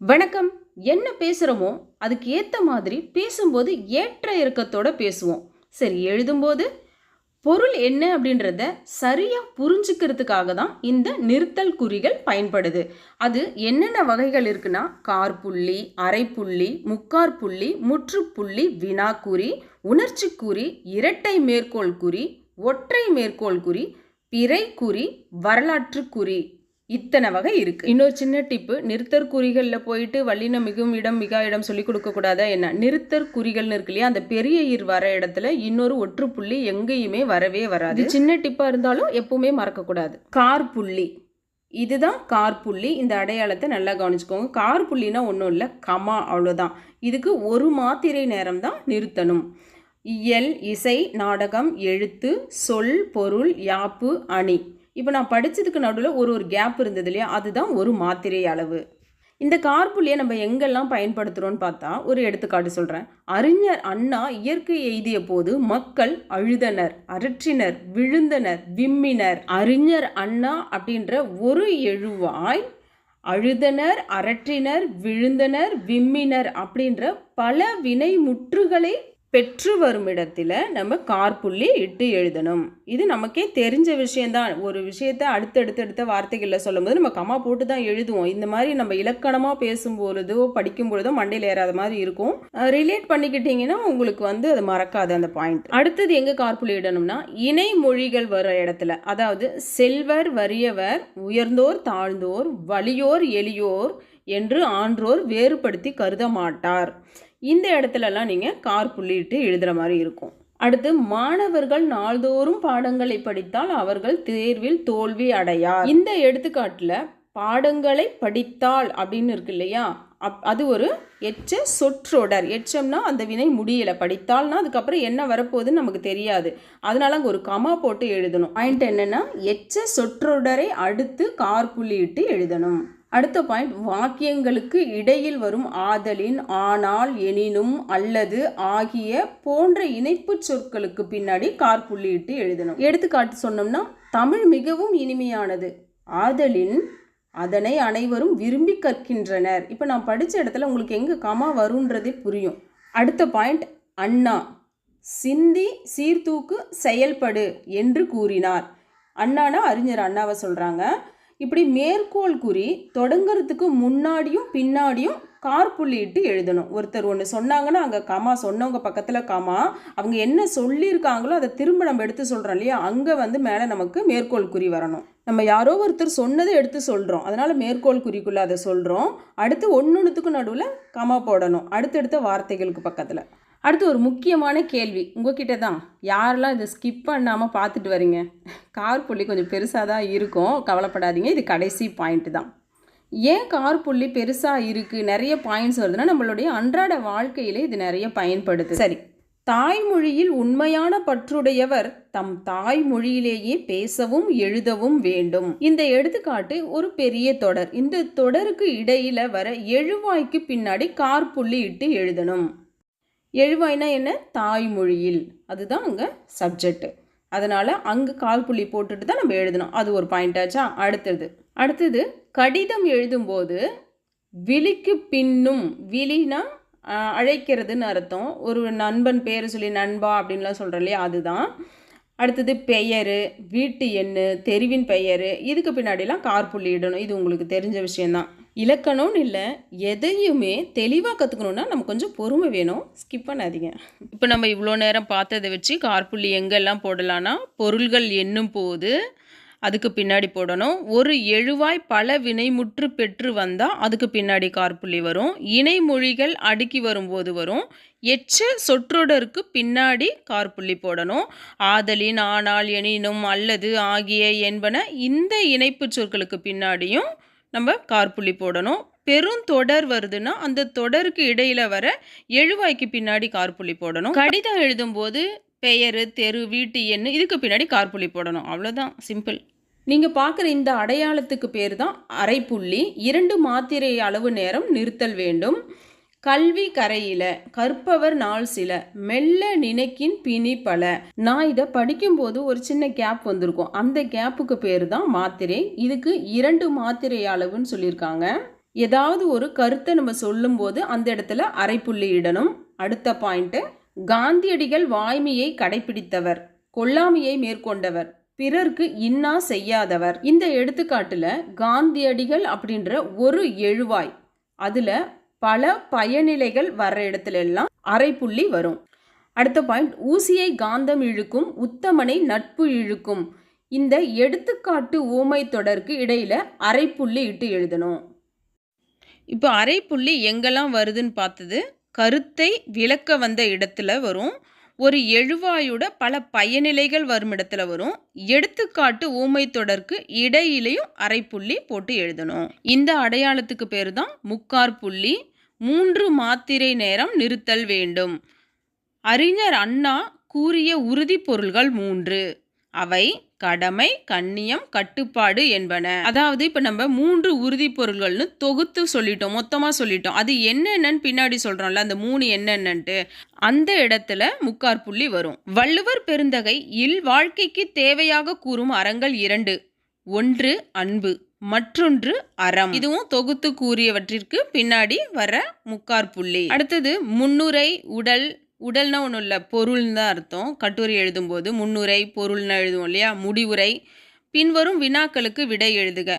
வணக்கம். என்ன பேசுகிறோமோ அதுக்கு ஏற்ற மாதிரி பேசும்போது ஏற்ற இறக்கத்தோட பேசுவோம். சரி எழுதும்போது? பொருள் என்ன அப்படின்றத சரியாக புரிஞ்சுக்கிறதுக்காக தான் இந்த நிறுத்தல் குறிகள் பயன்படுது. அது என்னென்ன வகைகள் இருக்குன்னா கார்புள்ளி அரைப்புள்ளி முக்காற்புள்ளி முற்றுப்புள்ளி வினாக்குறி உணர்ச்சிக்குறி இரட்டை மேற்கோள் குறி ஒற்றை மேற்கோள் குறி பிறை குறி வரலாற்று குறி இத்தனை வகை இருக்கு. இன்னொரு சின்ன டிப்பு நிறுத்தற் குறிகளில் போயிட்டு வல்லின மிகும் இடம் மிகா இடம் சொல்லி கொடுக்க கூடாதா என்ன? நிறுத்தற் குறிகள்னு இருக்கு இல்லையா? அந்த பெரிய ஈர் வர இடத்துல இன்னொரு ஒற்றுப்புள்ளி எங்கேயுமே வரவே வராது. சின்ன டிப்பா இருந்தாலும் எப்பவுமே மறக்கக்கூடாது கார் புள்ளி. இதுதான் கார் புள்ளி. இந்த அடையாளத்தை நல்லா கவனிச்சுக்கோங்க. கார் புள்ளினா ஒன்றும் இல்லை. கமா அவ்வளோதான் இதுக்கு ஒரு மாத்திரை நேரம் தான் நிறுத்தணும். இயல் இசை நாடகம் எழுத்து சொல் பொருள் யாப்பு அணி. இப்போ நான் படித்ததுக்கு நடுவில் ஒரு ஒரு கேப் இருந்தது இல்லையா? அதுதான் ஒரு மாத்திரை அளவு. இந்த கார்புள்ளியை நம்ம எங்கெல்லாம் பயன்படுத்துகிறோன்னு பார்த்தா ஒரு எடுத்துக்காட்டு சொல்கிறேன் அறிஞர் அண்ணா இயற்கை எய்திய போது மக்கள் அழுதனர் அரற்றினர் விழுந்தனர் விம்மினர். அறிஞர் அண்ணா அப்படின்ற ஒரு எழுவாய் அழுதனர் அரற்றினர் விழுந்தனர் விம்மினர் அப்படின்ற பல வினை முற்றுகளை பெற்று வரும் இடத்துல நம்ம கார்புள்ளி இட்டு எழுதணும். இது நமக்கே தெரிஞ்ச விஷயந்தான் ஒரு விஷயத்தை அடுத்தடுத்தடுத்த வார்த்தைகளில் சொல்லும்போது நம்ம கமா போட்டு தான் எழுதுவோம். இந்த மாதிரி நம்ம இலக்கணமாக பேசும்பொழுதோ படிக்கும் பொழுதோ மண்டையில் ஏறாத மாதிரி இருக்கும். ரிலேட் பண்ணிக்கிட்டிங்கன்னா உங்களுக்கு வந்து அது மறக்காது அந்த பாயிண்ட் அடுத்தது எங்கே கார்புள்ளி இடணும்னா இணை மொழிகள் வர இடத்துல. அதாவது செல்வர் வறியவர் உயர்ந்தோர் தாழ்ந்தோர் வலியோர் எளியோர் என்று ஆன்றோர் வேறுபடுத்தி கருத மாட்டார். இந்த இடத்துலலாம் நீங்கள் கார் புள்ளிட்டு எழுதுகிற மாதிரி இருக்கும். அடுத்து மாணவர்கள் நாள்தோறும் பாடங்களை படித்தால் அவர்கள் தேர்வில் தோல்வி அடையார். இந்த எடுத்துக்காட்டில் பாடங்களை படித்தால் அப்படின்னு இருக்கு இல்லையா? அப் அது ஒரு எச்ச சொற்றொடர். எச்சம்னா அந்த வினை முடியலை. படித்தால்னா அதுக்கப்புறம் என்ன வரப்போகுதுன்னு நமக்கு தெரியாது. அதனால அங்கே ஒரு கமா போட்டு எழுதணும். பாயிண்ட் என்னென்னா எச்ச சொற்றொடரை அடுத்து கார் புள்ளியிட்டு எழுதணும். அடுத்த பாயிண்ட் வாக்கியங்களுக்கு இடையில் வரும் ஆதலின் ஆனால் எனினும் அல்லது ஆகிய போன்ற இணைப்பு சொற்களுக்கு பின்னாடி கார் புள்ளியிட்டு எழுதணும். எடுத்துக்காட்டு சொன்னோம்னா தமிழ் மிகவும் இனிமையானது. ஆதலின் அதனை அனைவரும் விரும்பி கற்கின்றனர். இப்போ நான் படித்த இடத்துல உங்களுக்கு எங்கே கமா வருன்றதே புரியும். அடுத்த பாயிண்ட் அண்ணா சிந்தி சீர்தூக்கு செயல்படு என்று கூறினார். அண்ணானா அறிஞர் அண்ணாவை சொல்கிறாங்க இப்படி மேற்கோள் குறி தொடங்குறதுக்கு முன்னாடியும் பின்னாடியும் கார் புள்ளிட்டு எழுதணும். ஒருத்தர் ஒன்று சொன்னாங்கன்னா அங்கே கமா சொன்னவங்க பக்கத்தில் கமா அவங்க என்ன சொல்லியிருக்காங்களோ அதை திரும்ப நம்ம எடுத்து சொல்கிறோம் இல்லையா? அங்கே வந்து மேலே நமக்கு மேற்கோள் குறி வரணும். நம்ம யாரோ ஒருத்தர் சொன்னதை எடுத்து சொல்கிறோம் அதனால் மேற்கோள் குறிக்குள்ளே அதை சொல்கிறோம் அடுத்து ஒன்று ஒன்றுத்துக்கும் நடுவில் கமா போடணும். அடுத்தடுத்த வார்த்தைகளுக்கு பக்கத்தில். அடுத்து ஒரு முக்கியமான கேள்வி. உங்ககிட்ட தான் யாரெல்லாம் இதை ஸ்கிப் பண்ணாமல் பார்த்துட்டு வரீங்க? கார் புள்ளி கொஞ்சம் பெருசாக தான் இருக்கும். கவலைப்படாதீங்க. இது கடைசி பாயிண்ட் தான். ஏன் கார் புள்ளி பெருசாக இருக்குது நிறைய பாயிண்ட்ஸ் வருதுன்னா நம்மளுடைய அன்றாட வாழ்க்கையில் இது நிறைய பயன்படுது சரி. தாய்மொழியில் உண்மையான பற்றுடையவர் தம் தாய்மொழியிலேயே பேசவும் எழுதவும் வேண்டும். இந்த எடுத்துக்காட்டு ஒரு பெரிய தொடர். இந்த தொடருக்கு இடையில வர எழுவாய்க்கு பின்னாடி கார் புள்ளி இட்டு எழுதணும். எழுவாய்னா என்ன? தாய்மொழியில். அதுதான் அங்கே சப்ஜெக்ட் அதனால் அங்கே கால் புள்ளி போட்டுட்டு தான் நம்ம எழுதணும். அது ஒரு பாயிண்ட் ஆச்சா? அடுத்தது. அடுத்தது கடிதம் எழுதும்போது விழிக்கு பின்னும் விழினா அழைக்கிறதுன்னு அர்த்தம். ஒரு நண்பன் பேர் சொல்லி நண்பா அப்படின்லாம் சொல்கிறோம் இல்லையா? அதுதான். அடுத்தது பெயர் வீட்டு எண்ணு தெருவின் பெயர் இதுக்கு பின்னாடிலாம் கார் புள்ளி இடணும். இது உங்களுக்கு தெரிஞ்ச விஷயந்தான் இலக்கணம்னு இல்லை எதையுமே தெளிவாக கற்றுக்கணுன்னா நம்ம கொஞ்சம் பொறுமை வேணும். ஸ்கிப் பண்ணாதீங்க. இப்போ நம்ம இவ்வளோ நேரம் பார்த்ததை வச்சு கார்புள்ளி எங்கெல்லாம் போடலான்னா பொருள்கள் எண்ணும் போது அதுக்கு பின்னாடி போடணும். ஒரு எழுவாய் பல வினைமுற்று பெற்று வந்தால் அதுக்கு பின்னாடி கார்புள்ளி வரும். இணைமொழிகள் அடுக்கி வரும்போது வரும். எச்ச சொற்றொடருக்கு பின்னாடி கார்புள்ளி போடணும். ஆதலின் ஆனால் எனினும் அல்லது ஆகிய என்பன இந்த இணைப்பு சொற்களுக்கு பின்னாடியும் நம்ம கார்புள்ளி போடணும். பெரும் தொடர் வருதுன்னா அந்த தொடருக்கு இடையில வர எழுவாய்க்கு பின்னாடி கார்புள்ளி போடணும். கடிதம் எழுதும்போது பெயர் தெரு வீட்டு எண் இதுக்கு பின்னாடி கார்புள்ளி போடணும். அவ்வளோதான் சிம்பிள் நீங்கள் பார்க்குற இந்த அடையாளத்துக்கு பேர் தான் அரைப்புள்ளி. இரண்டு மாத்திரை அளவு நேரம் நிறுத்தல் வேண்டும். கல்வி கரையில கற்பவர் நாள் சில. மெல்ல நினைக்கின் பிணி பல. நான் இதை படிக்கும்போது ஒரு சின்ன கேப் வந்திருக்கும். அந்த கேப்புக்கு பேர் தான் மாத்திரை. இதுக்கு இரண்டு மாத்திரை அளவுன்னு சொல்லியிருக்காங்க. ஏதாவது ஒரு கருத்தை நம்ம சொல்லும்போது அந்த இடத்துல அரைப்புள்ளி இடணும். அடுத்த பாயிண்ட்டு காந்தியடிகள் வாய்மையை கடைபிடித்தவர் கொல்லாமையை மேற்கொண்டவர் பிறர்க்கு இன்னா செய்யாதவர். இந்த எடுத்துக்காட்டில் காந்தியடிகள் அப்படின்ற ஒரு எழுவாய். அதில் பல பயனிலைகள் வர்ற இடத்துல எல்லாம் அரைப்புள்ளி வரும். அடுத்த பாயிண்ட் ஊசியை காந்தம் இழுக்கும் உத்தமனை நட்பு இழுக்கும். இந்த எடுத்துக்காட்டு ஊமை தொடருக்கு இடையில அரைப்புள்ளி இட்டு எழுதணும். இப்போ அரைப்புள்ளி எங்கெல்லாம் வருதுன்னு பார்த்தது கருத்தை விளக்க வந்த இடத்துல வரும். ஒரு எழுவாயோட பல பயனிலைகள் வரும் இடத்துல வரும். எடுத்துக்காட்டு ஊமை தொடருக்கு இடையிலையும் அரைப்புள்ளி போட்டு எழுதணும். இந்த அடையாளத்துக்கு பேர் தான் முக்கார் புள்ளி மூன்று மாத்திரை நேரம் நிறுத்தல் வேண்டும். அறிஞர் அண்ணா கூறிய உறுதி பொருள்கள் மூன்று. அவை கடமை கண்ணியம் கட்டுப்பாடு என்பன. அதாவது இப்போ நம்ம மூன்று உறுதி பொருள்கள்னு தொகுத்து சொல்லிட்டோம் மொத்தமாக சொல்லிட்டோம். அது என்னென்னன்னு பின்னாடி சொல்கிறோம்ல அந்த மூணு என்னென்னன்ட்டு. அந்த இடத்துல முக்கார் புள்ளி வரும். வள்ளுவர் பெருந்தகை இல் வாழ்க்கைக்கு தேவையாக கூறும் அறங்கள் இரண்டு. ஒன்று அன்பு. மற்றொன்று அறம். இதுவும் தொகுத்து கூறியவற்றிற்கு பின்னாடி வர முக்கார் புள்ளி. அடுத்தது முன்னுரை உடல். உடல்னா ஒன்றும் இல்லை பொருள்னு தான் அர்த்தம். கட்டுரை எழுதும்போது முன்னுரை பொருள்னு எழுதுவோம் இல்லையா? முடிவுரை. பின்வரும் வினாக்களுக்கு விடை எழுதுக.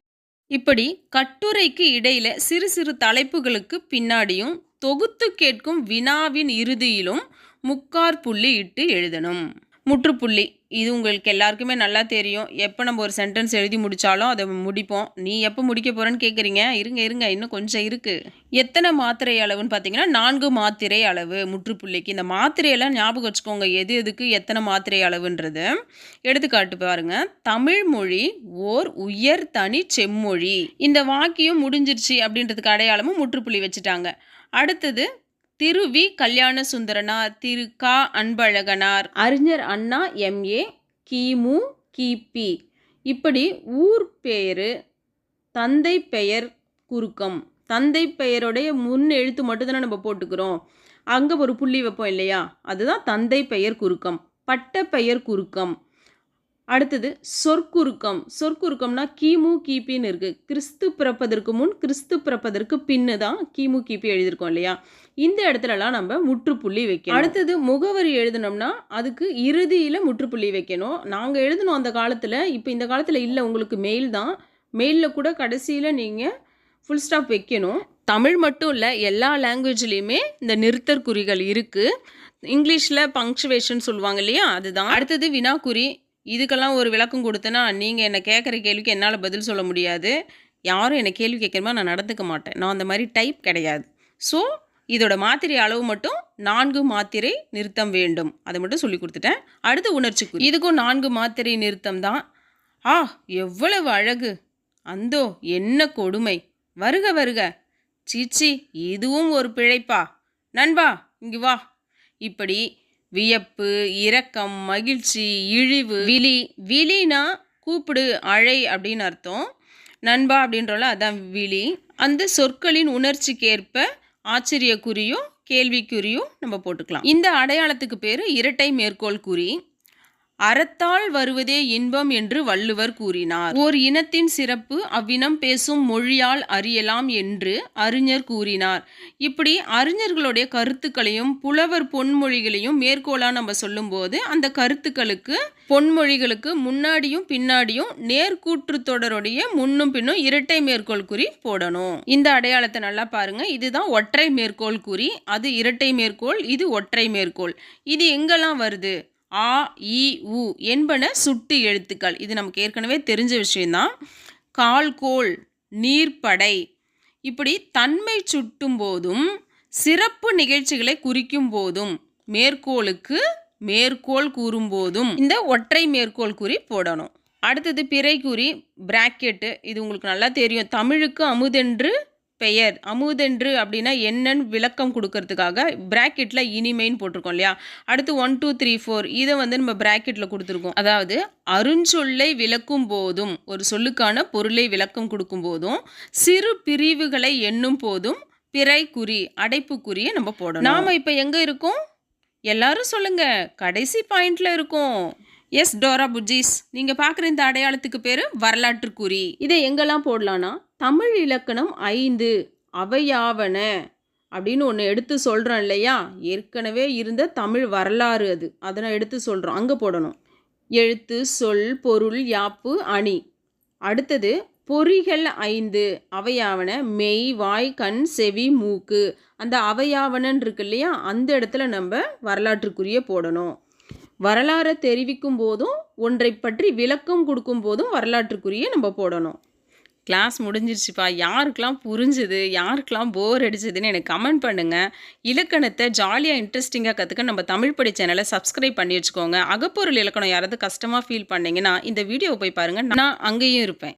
இப்படி கட்டுரைக்கு இடையில சிறு சிறு தலைப்புகளுக்கு பின்னாடியும் தொகுத்து கேட்கும் வினாவின் இறுதியிலும் முக்கார் புள்ளி இட்டு எழுதணும். முற்றுப்புள்ளி. இது உங்களுக்கு எல்லாருக்குமே நல்லா தெரியும். எப்போ நம்ம ஒரு சென்டென்ஸ் எழுதி முடித்தாலும் அதை முடிப்போம். நீ எப்போ முடிக்க போகிறேன்னு கேட்குறீங்க இருங்க இருங்க. இன்னும் கொஞ்சம் இருக்குது எத்தனை மாத்திரை அளவுன்னு பார்த்தீங்கன்னா நான்கு மாத்திரை அளவு முற்றுப்புள்ளிக்கு. இந்த மாத்திரையெல்லாம் ஞாபகம் வச்சுக்கோங்க. எது எதுக்கு எத்தனை மாத்திரை அளவுன்றது. எடுத்துக்காட்டு பாருங்கள் தமிழ் மொழி ஓர் உயர் தனி செம்மொழி. இந்த வாக்கியம் முடிஞ்சிருச்சு அப்படின்றதுக்கு அடையாளமும் முற்றுப்புள்ளி வச்சுட்டாங்க. அடுத்தது திரு வி கல்யாண சுந்தரனார் திரு க. அன்பழகனார். அறிஞர் அண்ணா எம்ஏ கிமு கிபி இப்படி ஊர் பெயர் தந்தை பெயர் குறுக்கம். தந்தை பெயருடைய முன் எழுத்து மட்டும்தானே நம்ம போட்டுக்கிறோம். அங்கே ஒரு புள்ளி வைப்போம் இல்லையா? அதுதான் தந்தை பெயர் குறுக்கம். பட்ட பெயர் குறுக்கம். அடுத்தது சொற்குறுக்கம். சொற்குறுக்கம்னா கிமு கிபின்னு இருக்குது கிறிஸ்து பிறப்பதற்கு முன் கிறிஸ்து பிறப்பதற்கு பின்னு தான் கிமு கிபி எழுதியிருக்கோம் இல்லையா? இந்த இடத்துலலாம் நம்ம முற்றுப்புள்ளி வைக்கணும். அடுத்தது முகவரி எழுதணும்னா அதுக்கு இறுதியில் முற்றுப்புள்ளி வைக்கணும். நாங்கள் எழுதணும் அந்த காலத்தில் இப்போ இந்த காலத்தில் இல்லை உங்களுக்கு மெயில் தான். மெயிலில் கூட கடைசியில் நீங்கள் ஃபுல் ஸ்டாப் வைக்கணும். தமிழ் மட்டும் இல்லை எல்லா லாங்குவேஜ்லேயுமே இந்த நிறுத்தற் குறிகள் இருக்குது இங்கிலீஷில் பங்க்சுவேஷன் சொல்லுவாங்க இல்லையா அதுதான். அடுத்தது வினாக்குறி. இதுக்கெல்லாம் ஒரு விளக்கம் கொடுத்தேன்னா நீங்கள் என்னை கேட்குற கேள்விக்கு என்னால் பதில் சொல்ல முடியாது. யாரும் என்னை கேள்வி கேட்குறமா நான் நடந்துக்க மாட்டேன். நான் அந்த மாதிரி டைப் கிடையாது. ஸோ இதோட மாத்திரை அளவு மட்டும் நான்கு மாத்திரை நிறுத்தம் வேண்டும். அதை மட்டும் சொல்லி கொடுத்துட்டேன். அடுத்து உணர்ச்சி குறி. இதுக்கும் நான்கு மாத்திரை நிறுத்தம் தான். ஆ எவ்வளவு அழகு. அந்தோ என்ன கொடுமை. வருக வருக. சீச்சி இதுவும் ஒரு பிழைப்பா? நண்பா இங்கு வா. இப்படி வியப்பு இரக்கம் மகிழ்ச்சி இழிவு விழி விழினா கூப்பிடு அழை அப்படின்னு அர்த்தம். நண்பா அப்படின்றோல அதான் விழி. அந்த சொற்களின் உணர்ச்சிக்கேற்ப ஆச்சரியக்குறியும் கேள்விக்குறியும் நம்ம போட்டுக்கலாம். இந்த அடையாளத்துக்கு பேர் இரட்டை மேற்கோள் குறி. அறத்தால் வருவதே இன்பம் என்று வள்ளுவர் கூறினார். ஓர் இனத்தின் சிறப்பு அவ்வினம் பேசும் மொழியால் அறியலாம் என்று அறிஞர் கூறினார். இப்படி அறிஞர்களுடைய கருத்துக்களையும் புலவர் பொன்மொழிகளையும் மேற்கோளா நம்ம சொல்லும்போது அந்த கருத்துக்களுக்கு பொன்மொழிகளுக்கு முன்னாடியும் பின்னாடியும் நேர்கூற்று தொடருடைய முன்னும் பின்னும் இரட்டை மேற்கோள் குறி போடணும். இந்த அடையாளத்தை நல்லா பாருங்க. இதுதான் ஒற்றை மேற்கோள் குறி. அது இரட்டை மேற்கோள் இது ஒற்றை மேற்கோள். இது எங்கெல்லாம் வருது? ஆ இ உ என்பன சுட்டு எழுத்துக்கள். இது நமக்கு ஏற்கனவே தெரிஞ்ச விஷயந்தான் கால்கோள் நீர்ப்படை. இப்படி தன்மை சுட்டும் போதும் சிறப்பு நிகழ்ச்சிகளை குறிக்கும் போதும் மேற்கோளுக்கு மேற்கோள் கூறும்போதும் இந்த ஒற்றை மேற்கோள் குறி போடணும். அடுத்தது பிறை பிராக்கெட்டு இது உங்களுக்கு நல்லா தெரியும். தமிழுக்கு அமுதென்று பெயர் அமுதென்று அப்படின்னா என்னன்னு விளக்கம் கொடுக்கறதுக்காக ப்ராக்கெட்டில் இனிமைன்னு போட்டிருக்கோம் இல்லையா? அடுத்து ஒன் டூ த்ரீ ஃபோர் இதை வந்து நம்ம ப்ராக்கெட்டில் கொடுத்துருக்கோம். அதாவது அருஞ்சொல்லை விளக்கும் போதும் ஒரு சொல்லுக்கான பொருளை விளக்கம் கொடுக்கும் போதும் சிறு பிரிவுகளை எண்ணும் போதும் பிறை குறி அடைப்பு குறியை நம்ம போடணும். நாம் இப்போ எங்கே இருக்கோம்? எல்லாரும் சொல்லுங்கள் கடைசி பாயிண்டில் இருக்கோம். எஸ் டோரா புஜிஸ் நீங்கள் பார்க்குற இந்த அடையாளத்துக்கு பேர் வரலாற்று குறி இதை எங்கெல்லாம் போடலான்னா தமிழ் இலக்கணம் ஐந்து அவையாவன அப்படின்னு ஒன்று எடுத்து சொல்கிறோம் இல்லையா? ஏற்கனவே இருந்த தமிழ் வரலாறு அது. அதை எடுத்து சொல்கிறோம் அங்கே போடணும். எழுத்து சொல் பொருள் யாப்பு அணி. அடுத்தது பொறிகள் ஐந்து அவையாவன மெய் வாய் கண் செவி மூக்கு. அந்த அவையாவனன் இருக்கு இல்லையா? அந்த இடத்துல நம்ம வரலாற்றுக்குரிய போடணும். வரலாறை தெரிவிக்கும் போதும் ஒன்றை பற்றி விளக்கம் கொடுக்கும் போதும் வரலாற்றுக்குரிய நம்ம போடணும். கிளாஸ் முடிஞ்சிருச்சுப்பா. யாருக்கெல்லாம் புரிஞ்சுது யாருக்கெல்லாம் போர் அடிச்சதுன்னு எனக்கு கமெண்ட் பண்ணுங்கள் இலக்கணத்தை ஜாலியாக இன்ட்ரெஸ்டிங்காக கற்றுக்க நம்ம தமிழ் படி சேனலை சப்ஸ்கிரைப் பண்ணி வச்சுக்கோங்க. அகப்பொருள் இலக்கணம் யாராவது கஷ்டமாக ஃபீல் பண்ணிங்கன்னா இந்த வீடியோவை போய் பாருங்கள் நான் அங்கேயும் இருப்பேன்.